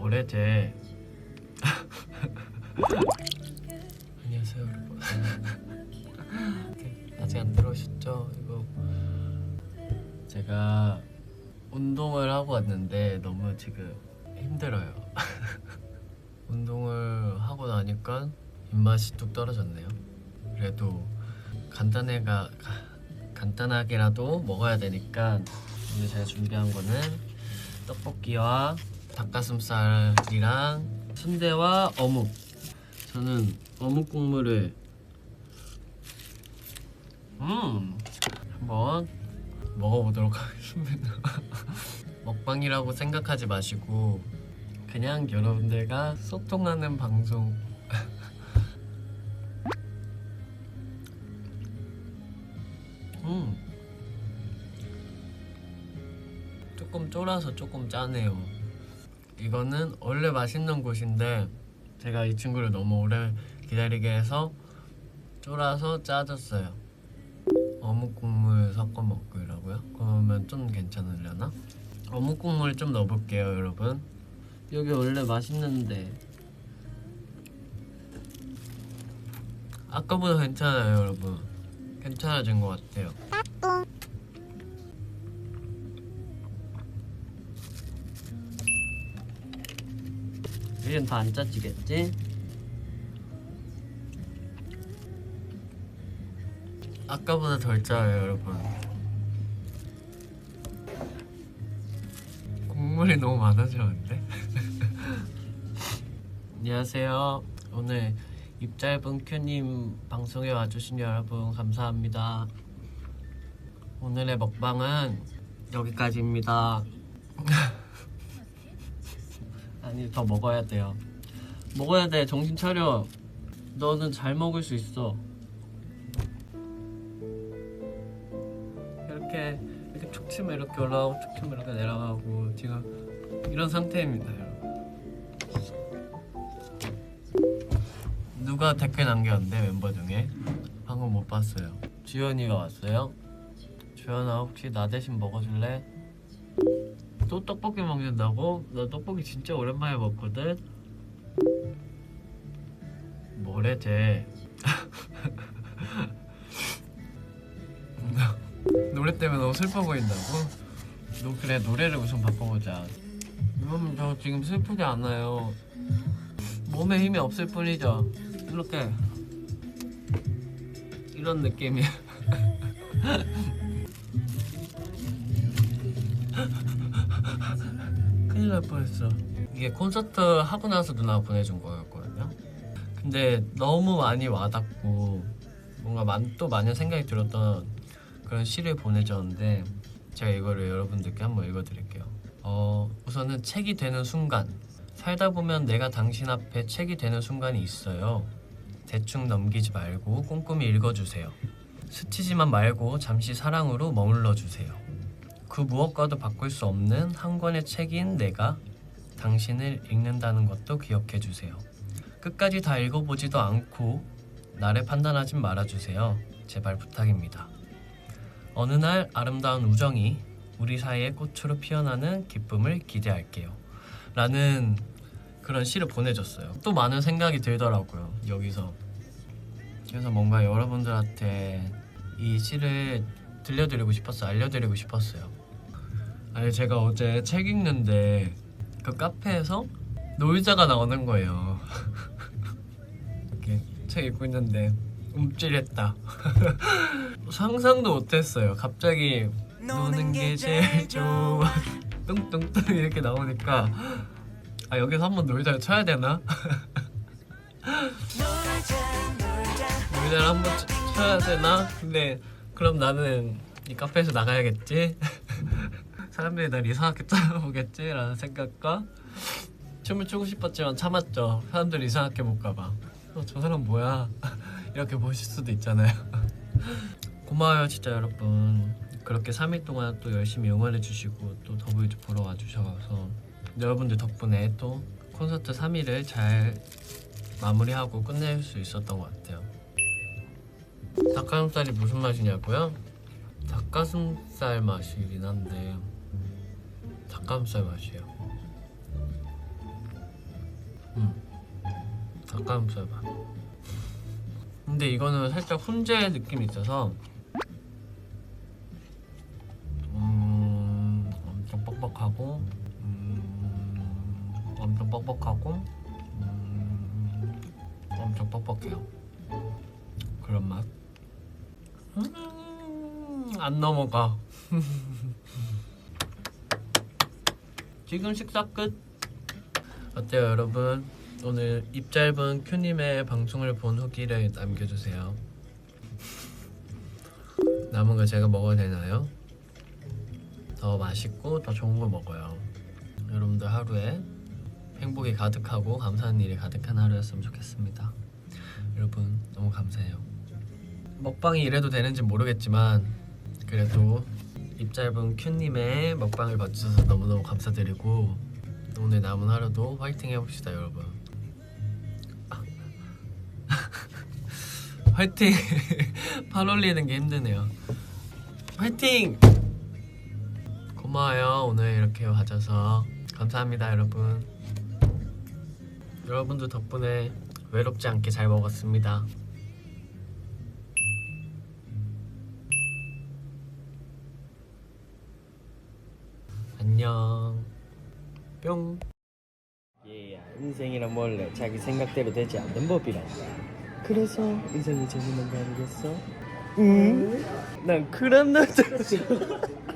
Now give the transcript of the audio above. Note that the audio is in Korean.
쟤 안녕하세요 여러분. 네, 아직 안 들어오셨죠? 이거 제가 운동을 하고 왔는데 너무 지금 힘들어요. 운동을 하고 나니까 입맛이 뚝 떨어졌네요. 그래도 간단해가 가- 간단하게라도 먹어야 되니까 오늘 제가 준비한 거는 떡볶이와 닭가슴살이랑 순대와 어묵. 저는 어묵 국물을 음 한번 먹어보도록 하겠습니다. 먹방이라고 생각하지 마시고 그냥 여러분들과 소통하는 방송. 음. 조금 쫄아서 조금 짜네요. 이거는 원래 맛있는 곳인데 제가 이 친구를 너무 오래 기다리게 해서 쫄아서 짜졌어요. 어묵 국물 섞어 먹으라고요? 그러면 좀 괜찮으려나? 어묵 국물 좀 넣어볼게요, 여러분. 여기 원래 맛있는데 아까보다 괜찮아요, 여러분. 괜찮아진 것 같아요. 이젠 다 안 짜지겠지? 아까보다 덜 짜요 여러분 국물이 너무 많아졌는데? 안녕하세요 오늘 입 짧은 큐님 방송에 와주신 여러분 감사합니다 오늘의 먹방은 여기까지입니다 아니 더 먹어야 돼요. 먹어야 돼. 정신 차려. 너는 잘 먹을 수 있어. 이렇게 이렇게 툭 치면 이렇게 올라가고 툭 치면 이렇게 내려가고 지금 이런 상태입니다, 여러분. 누가 댓글 남겼는데 멤버 중에 방금 못 봤어요. 주연이가 왔어요. 주연아 혹시 나 대신 먹어줄래? 또 떡볶이 먹는다고? 나 떡볶이 진짜 오랜만에 먹거든. 뭐래 쟤? 노래 때문에 너무 슬퍼 보인다고? 너 그래 노래를 우선 바꿔보자. 여러분 저 지금 슬프지 않아요. 몸에 힘이 없을 뿐이죠. 이렇게 이런 느낌이야. 큰일 날 뻔했어. 이게 콘서트 하고 나서 누나가 보내준 거였거든요. 근데 너무 많이 와닿고 뭔가 만, 또 많은 생각이 들었던 그런 시를 보내줬는데 제가 이거를 여러분들께 한번 읽어드릴게요. 어, 우선은 책이 되는 순간 살다 보면 내가 당신 앞에 책이 되는 순간이 있어요. 대충 넘기지 말고 꼼꼼히 읽어주세요. 스치지만 말고 잠시 사랑으로 머물러 주세요. 그 무엇과도 바꿀 수 없는 한 권의 책인 내가 당신을 읽는다는 것도 기억해 주세요. 끝까지 다 읽어보지도 않고 나를 판단하진 말아주세요. 제발 부탁입니다. 어느 날 아름다운 우정이 우리 사이의 꽃으로 피어나는 기쁨을 기대할게요. 라는 그런 시를 보내줬어요. 또 많은 생각이 들더라고요. 여기서. 그래서 뭔가 여러분들한테 이 시를 들려드리고 싶었어요. 알려드리고 싶었어요. 아니 제가 어제 책 읽는데 그 카페에서 놀자가 나오는 거예요. 이렇게 책 읽고 있는데 움찔했다. 상상도 못했어요. 갑자기 노는 게 제일 좋아. 뚱뚱뚱 이렇게 나오니까 아 여기서 한번 놀자를 쳐야 되나? 놀자를 한번 쳐- 쳐야 되나? 근데 그럼 나는 이 카페에서 나가야겠지? 사람들이 날 이상하게 쳐다보겠지? 라는 생각과 춤을 추고 싶었지만 참았죠 사람들이 이상하게 볼까봐 어, 저 사람 뭐야? 이렇게 보실 수도 있잖아요 고마워요 진짜 여러분 그렇게 3일 동안 또 열심히 응원해 주시고 또 더보이즈 보러 와주셔서 여러분들 덕분에 또 콘서트 3일을 잘 마무리하고 끝낼 수 있었던 것 같아요 닭가슴살이 무슨 맛이냐고요? 닭가슴살 맛이긴 한데 닭가슴살 맛이에요. 닭가슴살 맛. 근데 이거는 살짝 훈제 느낌이 있어서 음, 엄청 뻑뻑하고 음, 엄청 뻑뻑하고 음, 엄청 뻑뻑해요. 그런 맛. 음, 안 넘어가. 지금 식사 끝. 어때요, 여러분? 오늘 입 짧은 큐님의 방송을 본 후기를 남겨주세요. 남은 거 제가 먹어도 되나요? 더 맛있고 더 좋은 거 먹어요. 여러분들 하루에 행복이 가득하고 감사한 일이 가득한 하루였으면 좋겠습니다. 여러분 너무 감사해요. 먹방이 이래도 되는지 모르겠지만 그래도 입 짧은 큐님의 먹방을 봐주셔서 너무너무 감사드리고 오늘 남은 하루도 화이팅 해봅시다 여러분. 화이팅! 팔 올리는 게 힘드네요. 화이팅! 고마워요 오늘 이렇게 와줘서. 감사합니다 여러분. 여러분들 덕분에 외롭지 않게 잘 먹었습니다 안녕 뿅 얘야 인생이란 원래 자기 생각대로 되지 않는 법이란다 그래서 인생이 재밌는 거 아니겠어? 응? 난 그런 남자